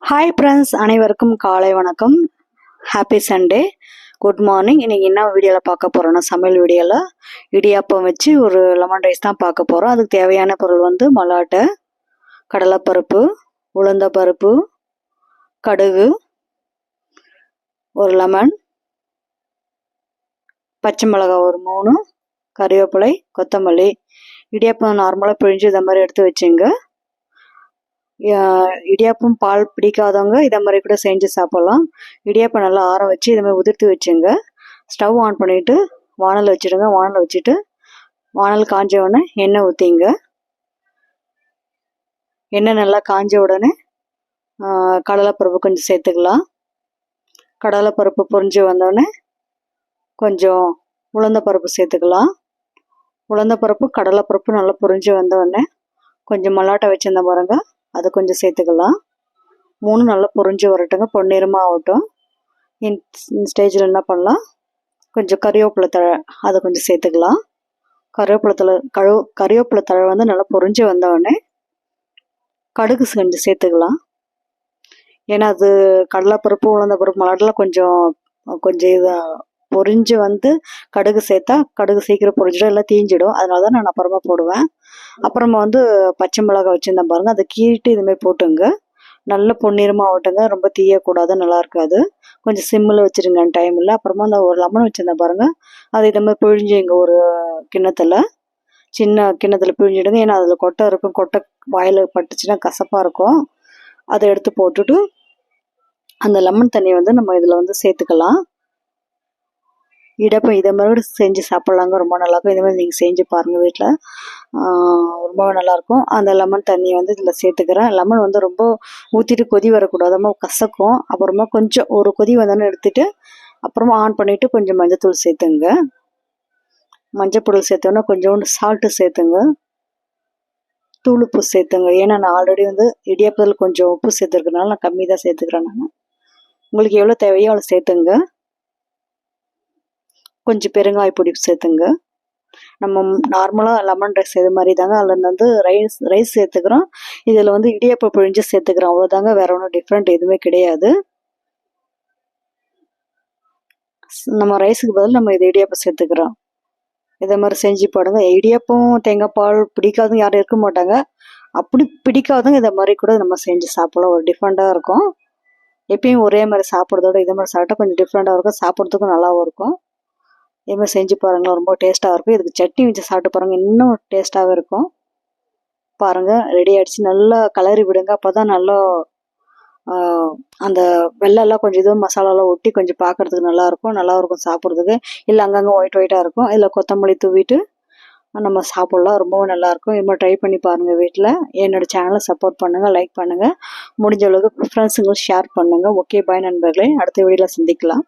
Hi friends அனைவருக்கும் காலை வணக்கம். ஹாப்பி சண்டே குட் மார்னிங் இன்னைக்கு என்ன வீடியோவில் பார்க்க போகிறோன்னா சமையல் வீடியோவில் இடியாப்பம் வச்சு ஒரு லெமன் ரைஸ் தான் பார்க்க போகிறோம் அதுக்கு தேவையான பொருள் வந்து மல்லாட்டை கடலைப்பருப்பு உளுந்த பருப்பு கடுகு ஒரு லெமன் பச்சை மிளகாய் ஒரு மூணு கறிவேப்பிலை கொத்தமல்லி. இடியாப்பம் நார்மலாக பிழிஞ்சு இதை மாதிரி எடுத்து வச்சுங்க. இடியாப்பம் பால் பிடிக்காதவங்க இதை மாதிரி கூட செஞ்சு சாப்பிட்லாம். இடியாப்பம் நல்லா ஆற வச்சு இதை மாதிரி உதிர்த்து வச்சுங்க. ஸ்டவ் ஆன் பண்ணிவிட்டு வானல் வச்சுடுங்க. வானல் வச்சுட்டு வானல் காஞ்ச உடனே எண்ணெய் ஊற்றிங்க எண்ணெய் நல்லா காஞ்ச உடனே கடலைப்பருப்பு கொஞ்சம் சேர்த்துக்கலாம். கடலைப்பருப்பு பொரிஞ்சு வந்தோடனே கொஞ்சம் உளுந்த பருப்பு சேர்த்துக்கலாம். உளுந்த பருப்பு கடலைப்பருப்பு நல்லா பொரிஞ்சு வந்தோடனே கொஞ்சம் மல்லாட்டை வச்சுருந்தேன் பாருங்கள் அதை கொஞ்சம் சேர்த்துக்கலாம். மூணு நல்லா பொறிஞ்சு வரட்டுங்க. பொன்னிறமாக ஆகட்டும். இந்த ஸ்டேஜில் என்ன பண்ணலாம்? கொஞ்சம் கறிவேப்பிலை தழை அதை கொஞ்சம் சேர்த்துக்கலாம். கறிவேப்பிலை தழை கழு கறிவேப்பிலை தழை வந்து நல்லா பொறிஞ்சு வந்தவுடனே கடுகு கொஞ்சம் சேர்த்துக்கலாம். ஏன்னா அது கடலைப்பருப்பு உளுந்த பருப்பு மலாட்டெல்லாம் கொஞ்சம் கொஞ்சம் இதாக பொரிஞ்சு வந்து கடுகு சேர்த்தா கடுகு சீக்கிரம் பொரிஞ்சிடும் எல்லாம் தீஞ்சிடும். அதனால தான் நான் அப்புறமா போடுவேன். அப்புறமா வந்து பச்சை மிளகாய் வச்சுருந்தேன் பாருங்கள் அதை கீறிட்டு இதுமாதிரி போட்டுங்க. நல்ல பொன்னிறமாக ஆகட்டுங்க. ரொம்ப தீயக்கூடாது நல்லா இருக்காது. கொஞ்சம் சிம்மில் வச்சுருங்க டைமில் அப்புறமா அந்த ஒரு லெமன் வச்சுருந்தேன் பாருங்கள் அது இதை மாதிரி பிழிஞ்சுங்க ஒரு கிண்ணத்தில் சின்ன கிண்ணத்தில் பிழிஞ்சிடுங்க. ஏன்னா அதில் கொட்டை இருக்கும். கொட்டை வாயில் பட்டுச்சுன்னா கசப்பாக இருக்கும். அதை எடுத்து போட்டுட்டு அந்த லெமன் தண்ணியை வந்து நம்ம இதில் வந்து சேர்த்துக்கலாம். இடப்பை இதை மாதிரி கூட செஞ்சு சாப்பிட்லாங்க. ரொம்ப நல்லாயிருக்கும். இதே மாதிரி நீங்கள் செஞ்சு பாருங்கள் வீட்டில் ரொம்ப நல்லாயிருக்கும். அந்த லெமன் தண்ணியை வந்து இதில் சேர்த்துக்கிறேன். லெமன் வந்து ரொம்ப ஊற்றிட்டு கொதி வரக்கூடாது. ரொம்ப கசக்கும். அப்புறமா கொஞ்சம் ஒரு கொதி வந்தோன்னு எடுத்துட்டு அப்புறமா ஆன் பண்ணிவிட்டு கொஞ்சம் மஞ்சத்தூள் சேர்த்துங்க. மஞ்சப்பொருள் சேர்த்தோன்னா கொஞ்சோண்டு சால்ட்டு சேர்த்துங்க. தூள் உப்பு சேர்த்துங்க. ஏன்னா நான் ஆல்ரெடி வந்து இடியாப்பத்தில் கொஞ்சம் உப்பு சேர்த்துருக்கனால நான் கம்மி தான் சேர்த்துக்கிறேன் நான். உங்களுக்கு எவ்வளோ தேவையோ அவ்வளோ சேர்த்துங்க. கொஞ்சம் பெருங்காய பொடி சேர்த்துங்க. நம்ம நார்மலாக லெமன் ரைஸ் இது மாதிரி தாங்க அதில் வந்து ரைஸ் ரைஸ் சேர்த்துக்கிறோம். இதில் வந்து இடியப்பம் பிழிஞ்சு சேர்த்துக்கிறோம். அவ்வளோதாங்க வேற ஒன்றும் டிஃப்ரெண்ட் எதுவுமே கிடையாது. நம்ம ரைஸுக்கு பதில் நம்ம இது இடியப்பம் சேர்த்துக்கிறோம். இதே மாதிரி செஞ்சு பாடுங்க. இடியப்பம் தேங்காய் பால் பிடிக்காதவங்க யாரும் இருக்க மாட்டாங்க. அப்படி பிடிக்காதவங்க இதை மாதிரி கூட நம்ம செஞ்சு சாப்பிடலாம். ஒரு டிஃப்ரெண்ட்டாக இருக்கும். எப்பயும் ஒரே மாதிரி சாப்பிட்றதோட இதே மாதிரி சாப்பிட்டா கொஞ்சம் டிஃப்ரெண்ட்டாக இருக்கும். சாப்பிட்றதுக்கும் நல்லாவும் இருக்கும். இதே மாதிரி செஞ்சு பாருங்களேன் ரொம்ப டேஸ்ட்டாக இருக்கும். இதுக்கு சட்னி வச்சு சாப்பிட்டு பாருங்கள் இன்னும் டேஸ்ட்டாகவே இருக்கும். பாருங்கள் ரெடி ஆகிடுச்சு நல்லா கலரி விடுங்க. அப்போ தான் நல்லா அந்த வெள்ளெல்லாம் கொஞ்சம் இதுவும் மசாலாலாம் ஒட்டி கொஞ்சம் பார்க்குறதுக்கு நல்லாயிருக்கும் நல்லா இருக்கும் சாப்பிட்றதுக்கு. இல்லை அங்கங்கே ஒயிட் ஒயிட்டாக இருக்கும். இதில் கொத்தமல்லி தூவிட்டு நம்ம சாப்பிட்லாம். ரொம்பவும் நல்லாயிருக்கும் இது மாதிரி ட்ரை பண்ணி பாருங்கள் வீட்டில் என்னோடய சேனலை சப்போர்ட் பண்ணுங்கள் லைக் பண்ணுங்கள் முடிஞ்ச அளவுக்கு ஃப்ரெண்ட்ஸுங்களுக்கு ஷேர் பண்ணுங்கள் ஓகே பாய் நண்பர்களே. அடுத்த வீடியோவில் சந்திக்கலாம்.